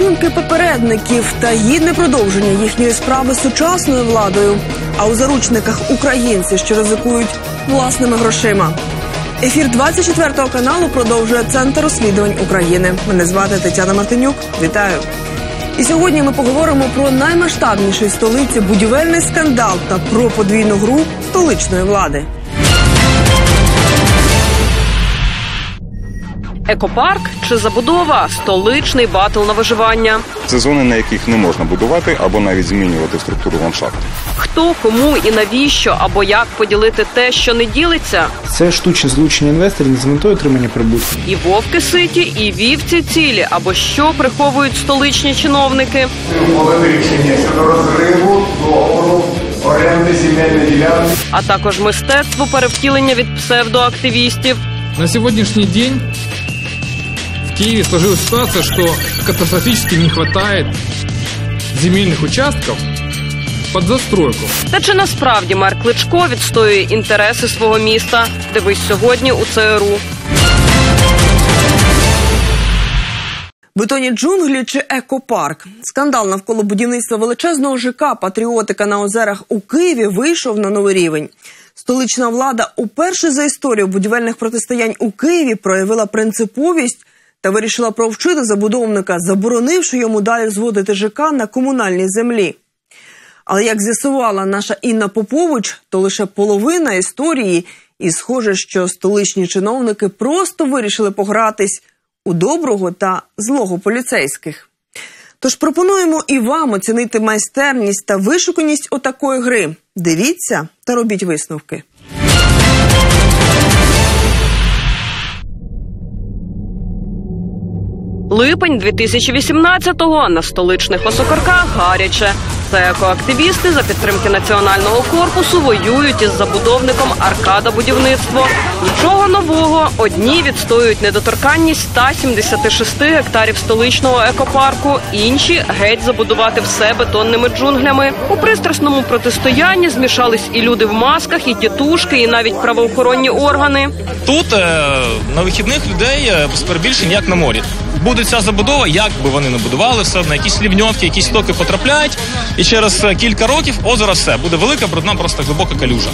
рахунки попередників та гідне продовження їхньої справи сучасною владою. А у заручниках українці, що ризикують власними грошима. Ефір 24 каналу продовжує центр розслідувань України. Мене звати Тетяна Мартинюк. Вітаю. І сьогодні ми поговоримо про наймасштабніший столиці будівельний скандал та про подвійну гру столичної влади. Екопарк чи забудова столичний батл на виживання. Це зони, на яких не можна будувати або навіть змінювати структуру ландшафту. Хто, кому і навіщо або як поділити те, що не ділиться, Це штучне залучення інвесторів з метою отримання прибутку. і вовки ситі, і вівці цілі, або що приховують столичні чиновники. ухвалити рішення щодо розриву договору оренди земельної ділянки. а також мистецтво перевтілення від псевдоактивістів. На сегодняшний день Киеве сложилась ситуация, что катастрофически не хватает земельных участков под застройку. Та чи насправді мер Кличко відстоює інтереси свого міста? Дивись сьогодні у ЦРУ. Бетонні джунглі чи екопарк. Скандал навколо будівництва величезного ЖК Патріотика на озерах у Києві вийшов на новий рівень. Столична влада уперше за історію будівельних протистоянь у Києві проявила принциповість та вирішила провчити забудовника, заборонивши йому далі зводити ЖК на комунальній землі. Але як з'ясувала наша Інна Попович, то лише половина історії, і схоже, що столичні чиновники просто вирішили погратись у доброго та злого поліцейських. Тож пропонуємо і вам оцінити майстерність та вишуканість отакої гри. Дивіться та робіть висновки. Липень 2018-го на столичних осокорках гаряче. Це екоактивісти за підтримки національного корпусу воюють із забудовником Аркада будівництво. Нічого нового. Одні відстоюють недоторканність 176 гектарів столичного екопарку, інші геть забудувати все бетонними джунглями. У пристрасному протистоянні змішались і люди в масках, і тітушки, і навіть правоохоронні органи. Тут е, на вихідних людей е, без перебільшень як на морі. Буде ця забудова, як би вони не будували, все одно якісь лівньовки, якісь стоки потрапляють, і через е, кілька років озеро все буде велика, брудна, просто глибока калюжа.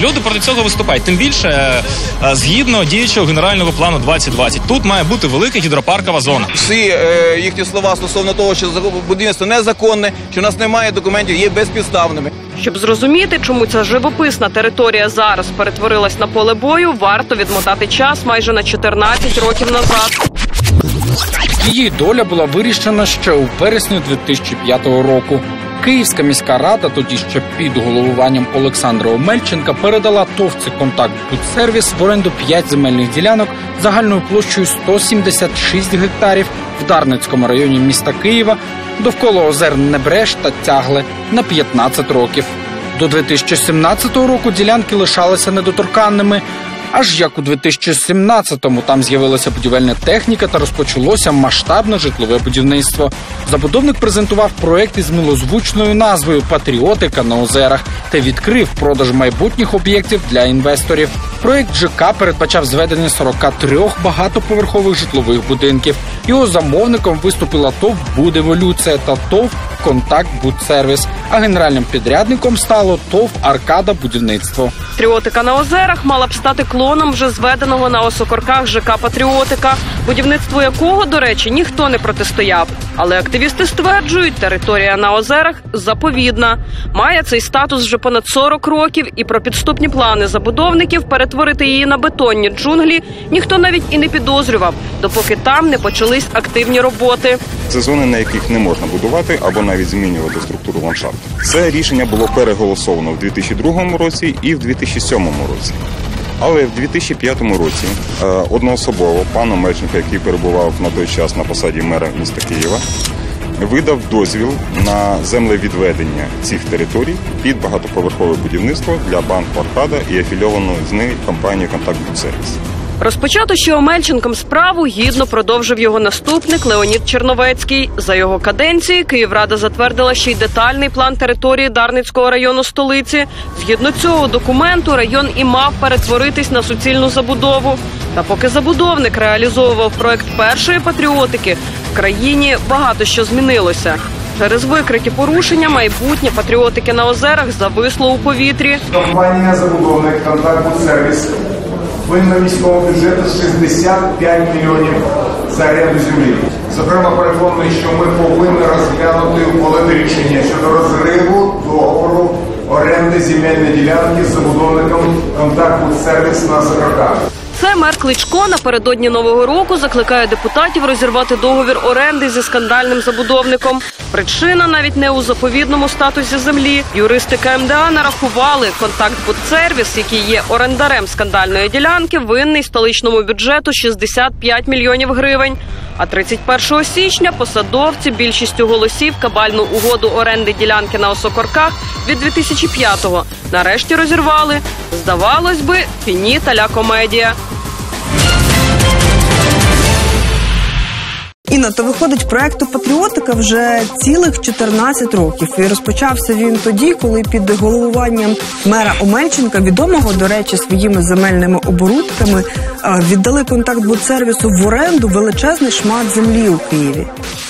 Люди проти цього виступають. Тим більше е, е, згідно діючого генерального плану 2020. Тут має бути велика гідропаркова зона. всі е, їхні слова стосовно того, що будівництво незаконне, що в нас немає документів, є безпідставними. Щоб зрозуміти, чому ця живописна територія зараз перетворилась на поле бою, варто відмотати час майже на 14 років назад. Її доля була вирішена ще у вересні 2005 року. Київська міська рада, тоді ще під головуванням Олександра Омельченка, передала товці контакт Будсервіс в оренду 5 земельних ділянок загальною площею 176 гектарів в Дарницькому районі міста Києва довкола озер Небреж та Тягле на 15 років. До 2017 року ділянки лишалися недоторканними. Аж як у 2017-му там з'явилася будівельна техніка та розпочалося масштабне житлове будівництво. Забудовник презентував проект із милозвучною назвою Патріотика на озерах та відкрив продаж майбутніх об'єктів для інвесторів. Проект ЖК передбачав зведення 43 багатоповерхових житлових будинків. Його замовником виступила ТОВ «Будеволюція» та ТОВ Контакт Будсервіс. А генеральним підрядником стало ТОВ Аркада Будівництво. Патріотика на озерах мала б стати клоном вже зведеного на осокорках ЖК Патріотика, будівництво якого, до речі, ніхто не протистояв. Але активісти стверджують, територія на озерах заповідна. Має цей статус вже понад 40 років, і про підступні плани забудовників перетворити її на бетонні джунглі ніхто навіть і не підозрював, допоки там не почались активні роботи. Це зони, на яких не можна будувати або навіть змінювати структуру ландшафту. Це рішення було переголосовано в 2002 році і в 2007 році. Але в 2005 році е, одноособово пан Омельченко, який перебував на той час на посаді мера міста Києва, видав дозвіл на землевідведення цих територій під багатоповерхове будівництво для банку Аркада і афільовану з нею компанію Контакт Сервіс. Розпочато ще Омельченком справу гідно продовжив його наступник Леонід Черновецький. За його каденції Київрада затвердила ще й детальний план території Дарницького району столиці. Згідно цього документу, район і мав перетворитись на суцільну забудову. Та поки забудовник реалізовував проект першої патріотики, в країні багато що змінилося. Через викриті порушення майбутнє патріотики на озерах зависло у повітрі. Компанія забудовник контакт сервіс винна міському бюджету 65 мільйонів за оренду землі. Зокрема, переконаний, що ми повинні розглянути ухвалити рішення щодо розриву договору оренди земельної ділянки з забудовником контакт сервіс на Сокарках. Це мер Кличко напередодні нового року закликає депутатів розірвати договір оренди зі скандальним забудовником. Причина навіть не у заповідному статусі землі. Юристи КМДА нарахували контакт Будсервіс, який є орендарем скандальної ділянки, винний столичному бюджету 65 мільйонів гривень. А 31 січня посадовці більшістю голосів кабальну угоду оренди ділянки на Осокорках від 2005-го нарешті розірвали. Здавалось би, фініта ля комедія. Інна, то виходить проекту Патріотика вже цілих 14 років. І розпочався він тоді, коли під головуванням мера Омельченка, відомого, до речі, своїми земельними оборудками, е, віддали контакт будсервісу в оренду величезний шмат землі у Києві.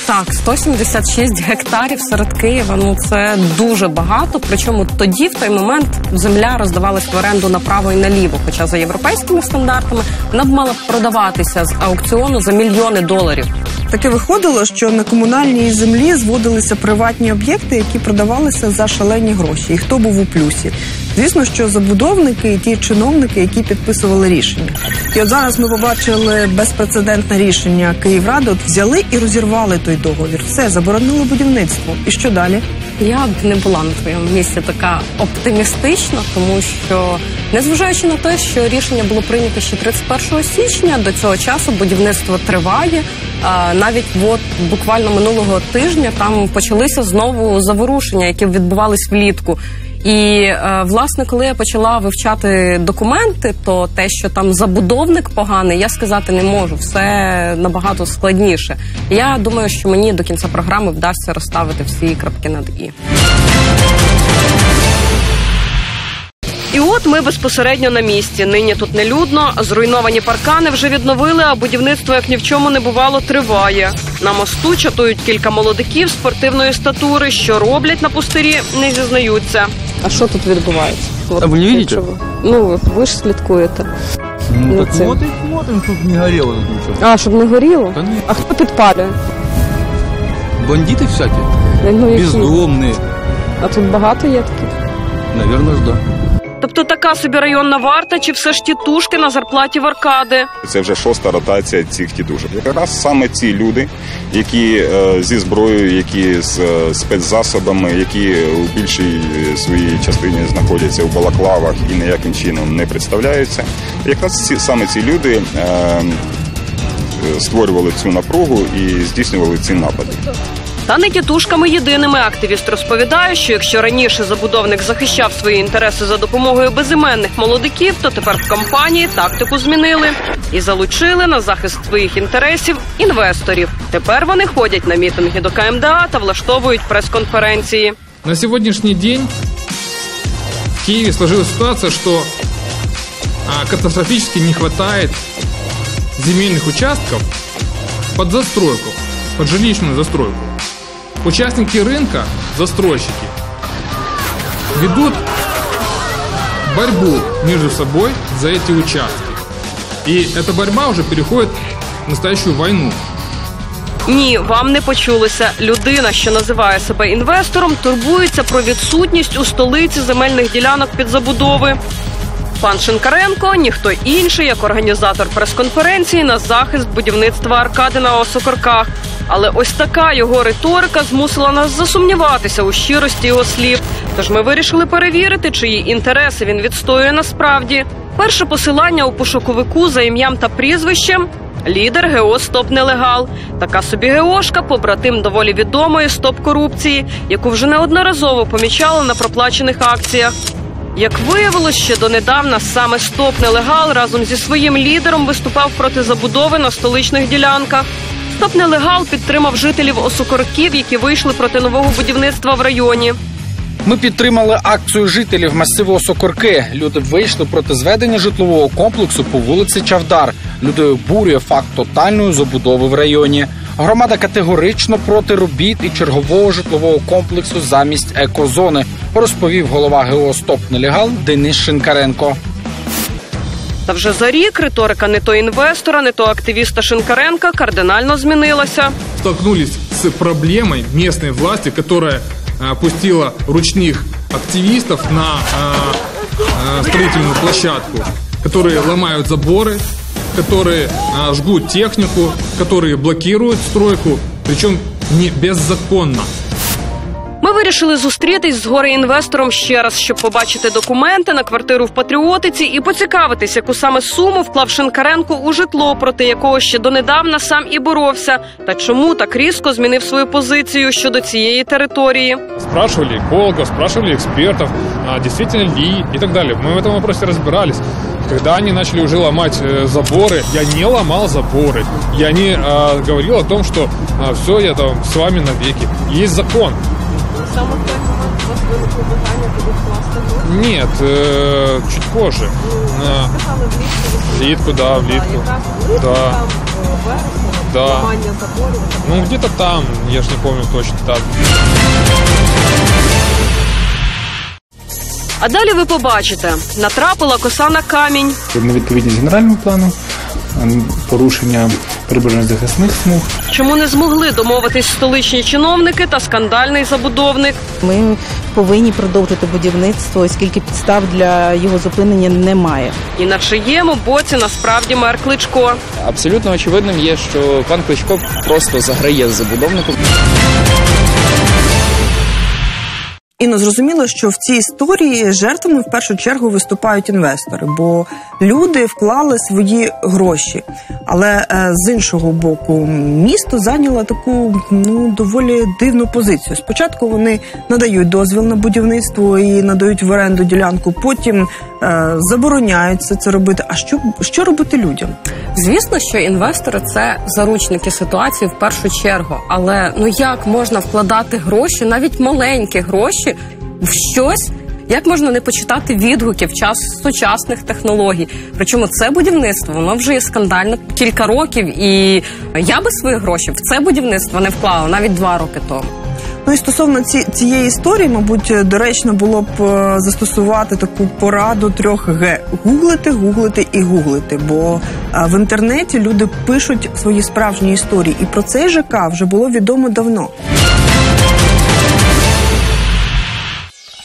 Так, 176 гектарів серед Києва. Ну це дуже багато. Причому тоді, в той момент, земля роздавалась в оренду направо і наліво. Хоча за європейськими стандартами вона б мала продаватися з аукціону за мільйони доларів. Таке виходило, що на комунальній землі зводилися приватні об'єкти, які продавалися за шалені гроші. І хто був у плюсі? Звісно, що забудовники і ті чиновники, які підписували рішення. І от зараз ми побачили безпрецедентне рішення Київради. От взяли і розірвали той договір. Все заборонили будівництво. І що далі? Я б не була на твоєму місці така оптимістична, тому що незважаючи на те, що рішення було прийнято ще 31 січня, до цього часу будівництво триває. Навіть от буквально минулого тижня там почалися знову заворушення, які відбувались влітку. І е, власне, коли я почала вивчати документи, то те, що там забудовник поганий, я сказати не можу. Все набагато складніше. Я думаю, що мені до кінця програми вдасться розставити всі крапки над і. І от ми безпосередньо на місці. Нині тут нелюдно. Зруйновані паркани вже відновили, а будівництво, як ні в чому не бувало, триває. На мосту чатують кілька молодиків спортивної статури, що роблять на пустирі, не зізнаються. А що тут відбувається? А ви не видите? якщо ви- Ну ви ж слідкуєте. Ну, Ну, так це- смотрим, смотрим, чтобы не горело тут ничего. А щоб не горіло? Конечно. А хто підпалює? Бандиты всякие, Ну, які? бездомные. А тут багато є таких. Наверное, да. Тобто така собі районна варта, чи все ж тітушки на зарплаті в аркади? Це вже шоста ротація цих тітушок. Якраз саме ці люди, які е, зі зброєю, які з е, спецзасобами, які у більшій своїй частині знаходяться у балаклавах і ніяким чином не представляються. Якраз ці саме ці люди. Е, Створювали цю напругу і здійснювали ці напади. Та не тітушками єдиними активіст розповідає, що якщо раніше забудовник захищав свої інтереси за допомогою безіменних молодиків, то тепер в компанії тактику змінили і залучили на захист своїх інтересів інвесторів. Тепер вони ходять на мітинги до КМДА та влаштовують прес-конференції. На сегодняшний день в Киеве сложилась ситуация, что а, катастрофически не хватает земельных участков под застройку, под жилищную застройку. Участники рынка, застройщики, ведут борьбу между собой за эти участки. И эта борьба уже переходит в настоящую войну. Ні, вам не почулося. Людина, що називає себе інвестором, турбується про відсутність у столиці земельних ділянок під забудови. Пан Шинкаренко ніхто інший, як організатор прес-конференції на захист будівництва аркади на Осокорках. Але ось така його риторика змусила нас засумніватися у щирості його слів. Тож ми вирішили перевірити, чиї інтереси він відстоює насправді. Перше посилання у пошуковику за ім'ям та прізвищем Лідер ГО Стоп Нелегал. Така собі ГОшка, побратим доволі відомої стоп корупції, яку вже неодноразово помічали на проплачених акціях. Як виявилось, ще донедавна саме Стоп Нелегал разом зі своїм лідером виступав проти забудови на столичних ділянках. Стоп Нелегал підтримав жителів Осокорків, які вийшли проти нового будівництва в районі. Ми підтримали акцію жителів масиву Сокорки. Люди вийшли проти зведення житлового комплексу по вулиці Чавдар. Люди обурює факт тотальної забудови в районі. Громада категорично проти робіт і чергового житлового комплексу замість екозони, розповів голова ГО «Стоп нелегал» Денис Шинкаренко. Та вже за рік риторика не то інвестора, не то активіста Шинкаренка кардинально змінилася. Столкнулись с проблемой местной власти, которая а, пустила ручных активистов на а, а, строительную площадку, которые ломают заборы, которые а, жгут технику, которые блокируют стройку, причем не беззаконно. Ми вирішили зустрітись з горе-інвестором ще раз, щоб побачити документи на квартиру в Патріотиці і поцікавитись, яку саме суму вклав Шинкаренко у житло, проти якого ще донедавна сам і боровся, та чому так різко змінив свою позицію щодо цієї території. Спрашивали экологов, спрашивали экспертов, а, действительно ли и так далее. Мы в этом вопросе разбирались. Когда они начали уже ломать э, заборы, я не ломал заборы. Я не а, говорил о том, что все, я там с вами навеки. Есть закон. Нет, э, чуть позже. А, влитку, да, влитку. Да. Да. Ну, где-то там, я ж не помню точно так. А далі ви побачите, натрапила коса на камінь. Невідповідність генеральному плану, ем, порушення прибережних захисних смуг. Чому не змогли домовитись столичні чиновники та скандальний забудовник? Ми повинні продовжити будівництво, оскільки підстав для його зупинення немає. І на чиєму боці насправді мер Кличко. Абсолютно очевидним є, що пан Кличко просто заграє з забудовником. Інно зрозуміло, що в цій історії жертвами в першу чергу виступають інвестори, бо люди вклали свої гроші. Але е, з іншого боку, місто зайняло таку ну доволі дивну позицію. Спочатку вони надають дозвіл на будівництво і надають в оренду ділянку, потім забороняються це робити. А що, що робити людям? Звісно, що інвестори це заручники ситуації в першу чергу. Але ну як можна вкладати гроші, навіть маленькі гроші, в щось? Як можна не почитати відгуки в час сучасних технологій? Причому це будівництво воно вже є скандально кілька років, і я би свої гроші в це будівництво не вклала навіть два роки тому. Ну і стосовно ці, цієї історії, мабуть, доречно було б е, застосувати таку пораду трьох Г: гуглити, гуглити і гуглити. Бо е, в інтернеті люди пишуть свої справжні історії, і про цей ЖК вже було відомо давно.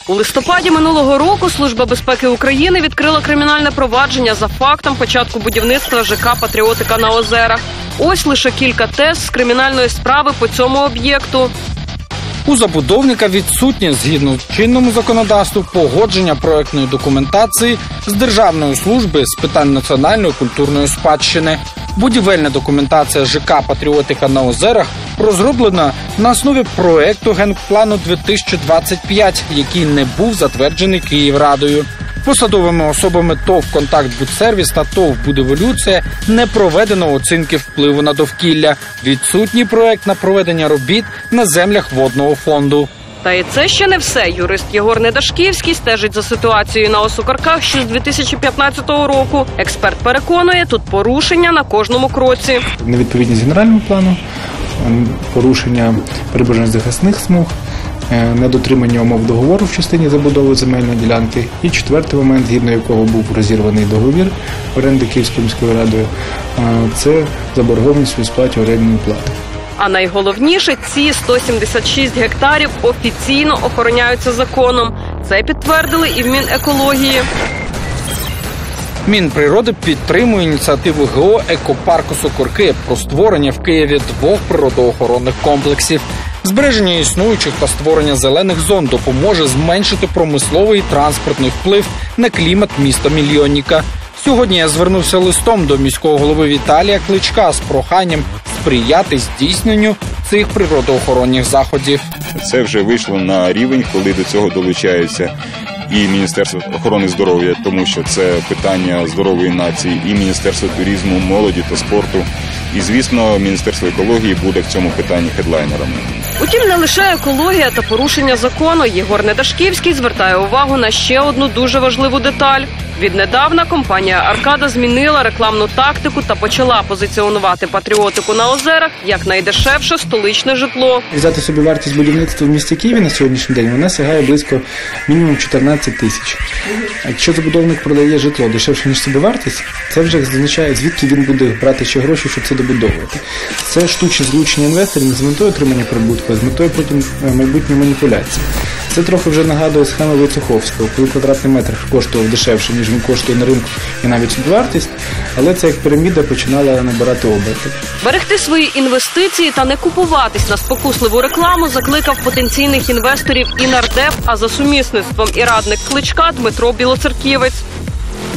У листопаді минулого року Служба безпеки України відкрила кримінальне провадження за фактом початку будівництва ЖК Патріотика на озерах. Ось лише кілька тез з кримінальної справи по цьому об'єкту. У забудовника відсутнє згідно чинному законодавству погодження проектної документації з Державної служби з питань національної культурної спадщини. Будівельна документація ЖК Патріотика на озерах розроблена на основі проекту генплану 2025, який не був затверджений Київрадою. Посадовими особами ТОВ «Контакт Будсервіс» та ТОВ «Будеволюція» не проведено оцінки впливу на довкілля. Відсутній проект на проведення робіт на землях водного фонду. Та і це ще не все. Юрист Єгор Недашківський стежить за ситуацією на осокорках ще з 2015 року. Експерт переконує, тут порушення на кожному кроці. Невідповідність генеральному плану, ем, порушення прибережних захисних смуг, недотримання умов договору в частині забудови земельної ділянки. І четвертий момент, згідно якого був розірваний договір оренди Київською міською радою, е, це заборгованість у сплаті орендної плати. А найголовніше, ці 176 гектарів офіційно охороняються законом. Це підтвердили і в Мінекології. Мінприроди підтримує ініціативу ГО Екопарку Сокорки про створення в Києві двох природоохоронних комплексів. Збереження існуючих та створення зелених зон допоможе зменшити промисловий і транспортний вплив на клімат міста мільйонніка. Сьогодні я звернувся листом до міського голови Віталія Кличка з проханням сприяти здійсненню цих природоохоронних заходів. Це вже вийшло на рівень, коли до цього долучається і Міністерство охорони здоров'я, тому що це питання здорової нації, і Міністерство туризму, молоді та спорту. І звісно, Міністерство екології буде в цьому питанні хедлайнерами. Утім, не лише екологія та порушення закону. Єгор Недашківський звертає увагу на ще одну дуже важливу деталь. Віднедавна компанія Аркада змінила рекламну тактику та почала позиціонувати патріотику на озерах як найдешевше столичне житло. Взяти собі вартість будівництва в місті Києві на сьогоднішній день вона сягає близько мінімум 14 тисяч. Якщо забудовник продає житло дешевше, ніж собівартість, це вже означає, звідки він буде брати ще гроші, щоб це добудовувати. Це штучне залучення інвесторів з метою отримання прибутку, а з метою потім е, майбутньої маніпуляції. Це трохи вже нагадує схему Войцеховського, коли квадратний метр коштував дешевше, ніж він коштує на ринку і навіть вартість, але це як піраміда починала набирати оберти. Берегти свої інвестиції та не купуватись на спокусливу рекламу закликав потенційних інвесторів і нардеп, а за сумісництвом і радник кличка Дмитро Білоцерківець.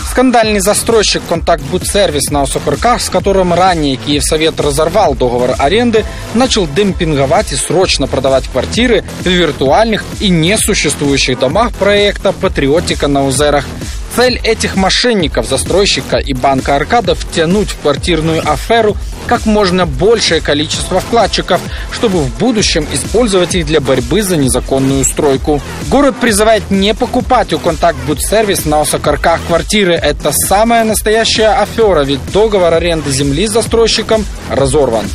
Скандальный застройщик «Контакт Будсервис» на Осокорках, с которым ранее Киевсовет разорвал договор аренды, начал демпинговать и срочно продавать квартиры в виртуальных и несуществующих домах проекта «Патриотика на озерах». Цель этих мошенников, застройщика и банка «Аркада» втянуть в квартирную аферу как можно большее количество вкладчиков, чтобы в будущем использовать их для борьбы за незаконную стройку. Город призывает не покупать у «Контакт Будсервис» на Осокорках квартиры. Это самая настоящая афера, ведь договор аренды земли с застройщиком разорван.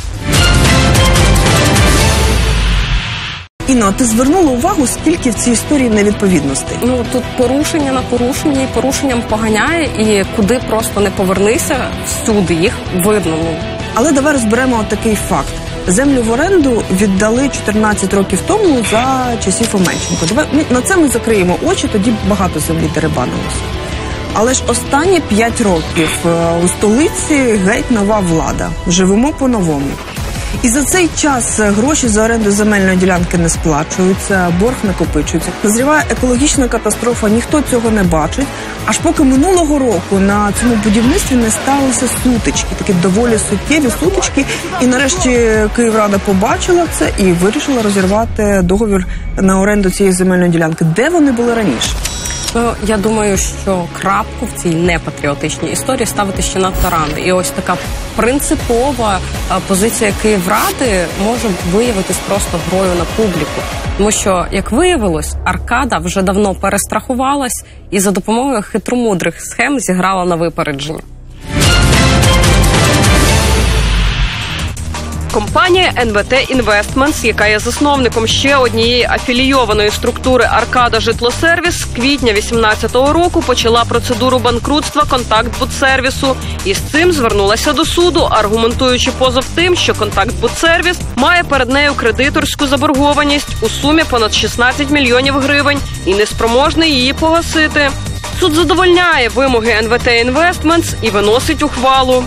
Інно, ти звернула увагу, скільки в цій історії невідповідностей? Ну тут порушення на порушення, і порушенням поганяє, і куди просто не повернися, всюди їх видно. Ну Але давай розберемо такий факт. Землю в оренду віддали 14 років тому за часів Омельченко. Давай на це ми закриємо очі, тоді багато землі деребанилося. Але ж останні 5 років е, у столиці геть нова влада. Живемо по-новому. І за цей час е, гроші за оренду земельної ділянки не сплачуються, борг накопичується. Назріває екологічна катастрофа, ніхто цього не бачить. Аж поки минулого року на цьому будівництві не сталися сутички, такі доволі суттєві сутички. І нарешті Київрада побачила це і вирішила розірвати договір на оренду цієї земельної ділянки. Де вони були раніше? Ну, я думаю, що крапку в цій непатріотичній історії ставити ще надто рано. І ось така принципова е, позиція Київради може виявитись просто грою на публіку. Тому що, як виявилось, Аркада вже давно перестрахувалась і за допомогою хитромудрих схем зіграла на випередження. Компанія НВТ Investments, яка є засновником ще однієї афілійованої структури Аркада Житлосервіс, з квітня 2018 року почала процедуру банкрутства контакт Будсервісу і з цим звернулася до суду, аргументуючи позов тим, що контакт Будсервіс має перед нею кредиторську заборгованість у сумі понад 16 мільйонів гривень і неспроможний її погасити. Суд задовольняє вимоги НВТ Investments і виносить ухвалу.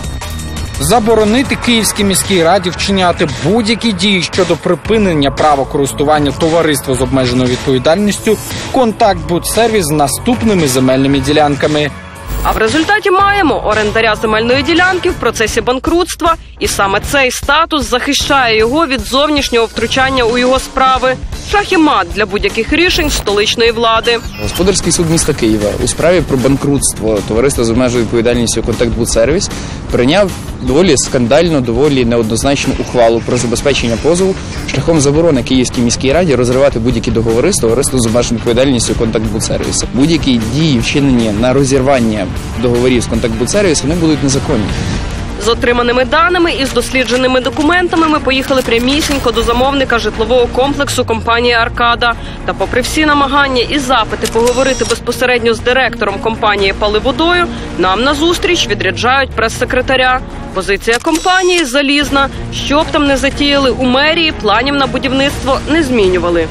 Заборонити Київській міській раді вчиняти будь-які дії щодо припинення права користування товариства з обмеженою відповідальністю контакт Будсервіс з наступними земельними ділянками. А в результаті маємо орендаря земельної ділянки в процесі банкрутства, і саме цей статус захищає його від зовнішнього втручання у його справи. Шах і мат для будь-яких рішень столичної влади. Господарський суд міста Києва у справі про банкрутство товариства з обмеженою відповідальністю контакт Будсервіс прийняв доволі скандальну, доволі неоднозначну ухвалу про забезпечення позову шляхом заборони Київській міській раді розривати будь-які договори з товариством з обмеженою відповідальністю контакт Будсервіс. Будь-які дії вчинені на розірвання договорів з контакт Будсервіс, вони будуть незаконні. З отриманими даними і з дослідженими документами ми поїхали прямісінько до замовника житлового комплексу компанії Аркада. Та, попри всі намагання і запити поговорити безпосередньо з директором компанії Паливодою, нам на зустріч відряджають прес-секретаря. Позиція компанії залізна. Що б там не затіяли у мерії, планів на будівництво не змінювали.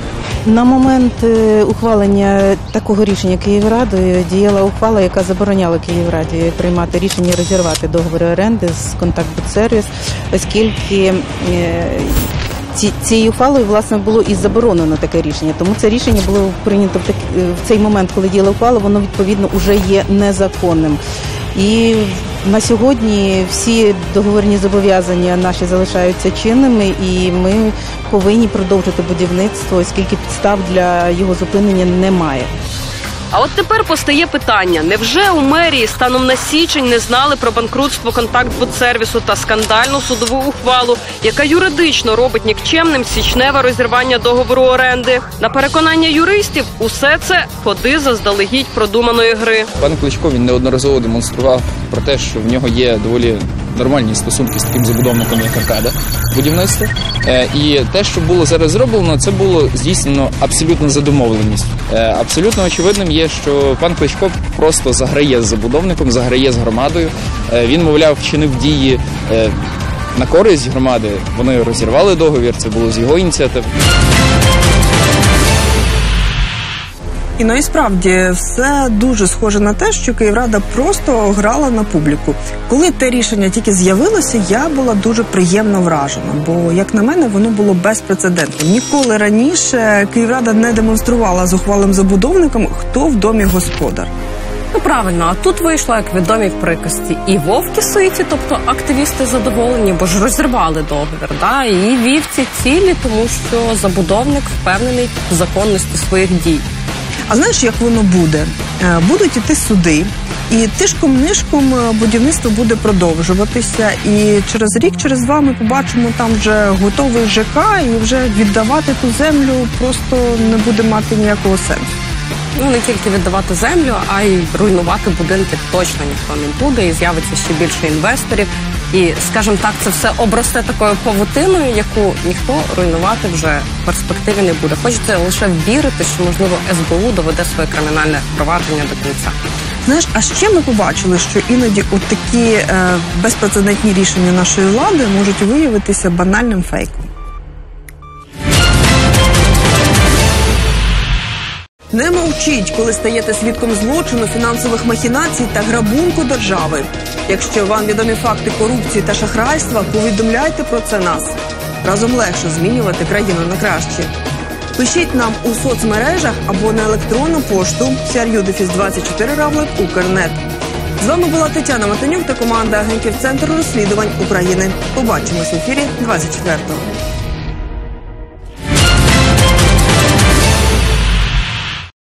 На момент е, ухвалення такого рішення Київрадою діяла ухвала, яка забороняла Київраді приймати рішення розірвати договори оренди з контакт Сервіс, оскільки е, ці, цією ухвалою власне було і заборонено таке рішення. Тому це рішення було прийнято в, так, в цей момент, коли діяла ухвала, воно відповідно вже є незаконним. І на сьогодні всі договірні зобов'язання наші залишаються чинними, і ми повинні продовжити будівництво, оскільки підстав для його зупинення немає. А от тепер постає питання: невже у мерії станом на січень не знали про банкрутство контактбудсервісу та скандальну судову ухвалу, яка юридично робить нікчемним січневе розірвання договору оренди? На переконання юристів, усе це ходи заздалегідь продуманої гри. Пан Кличко він неодноразово демонстрував про те, що в нього є доволі нормальні стосунки з таким забудовником, як Аркада будівництва. Е, І те, що було зараз зроблено, це було здійснено абсолютно за домовленістю. Е, Абсолютно очевидним є, що пан Кличко просто заграє з забудовником, заграє з громадою. Е, Він, мовляв, вчинив дії. На користь громади вони розірвали договір. Це було з його ініціатив. І ну і справді все дуже схоже на те, що Київрада просто грала на публіку. Коли те рішення тільки з'явилося, я була дуже приємно вражена, бо як на мене, воно було безпрецедентним. Ніколи раніше Київрада не демонструвала зухвалим забудовникам, хто в домі господар. Ну правильно, а тут вийшло як відомі в приказці і вовки ситі, тобто активісти задоволені, бо ж розірвали договір. Да? І вівці цілі, тому що забудовник впевнений в законності своїх дій. А знаєш, як воно буде? Е, Будуть іти суди, і тишком-нишком е, будівництво буде продовжуватися. І через рік, через два ми побачимо там вже готовий ЖК, і вже віддавати ту землю просто не буде мати ніякого сенсу. Ну не тільки віддавати землю, а й руйнувати будинки точно ніхто не буде, і з'явиться ще більше інвесторів. І, скажімо так, це все обросте такою павутиною, яку ніхто руйнувати вже в перспективі не буде. Хочеться лише вірити, що можливо СБУ доведе своє кримінальне провадження до кінця. Знаєш, а ще ми побачили, що іноді от такі е, безпрецедентні рішення нашої влади можуть виявитися банальним фейком. Не мовчіть, коли стаєте свідком злочину, фінансових махінацій та грабунку держави. Якщо вам відомі факти корупції та шахрайства, повідомляйте про це нас. Разом легше змінювати країну на краще. Пишіть нам у соцмережах або на електронну пошту crudefis24 равлик Укрнет. З вами була Тетяна Матанюк та команда агентів Центру розслідувань України. Побачимось в ефірі 24-го.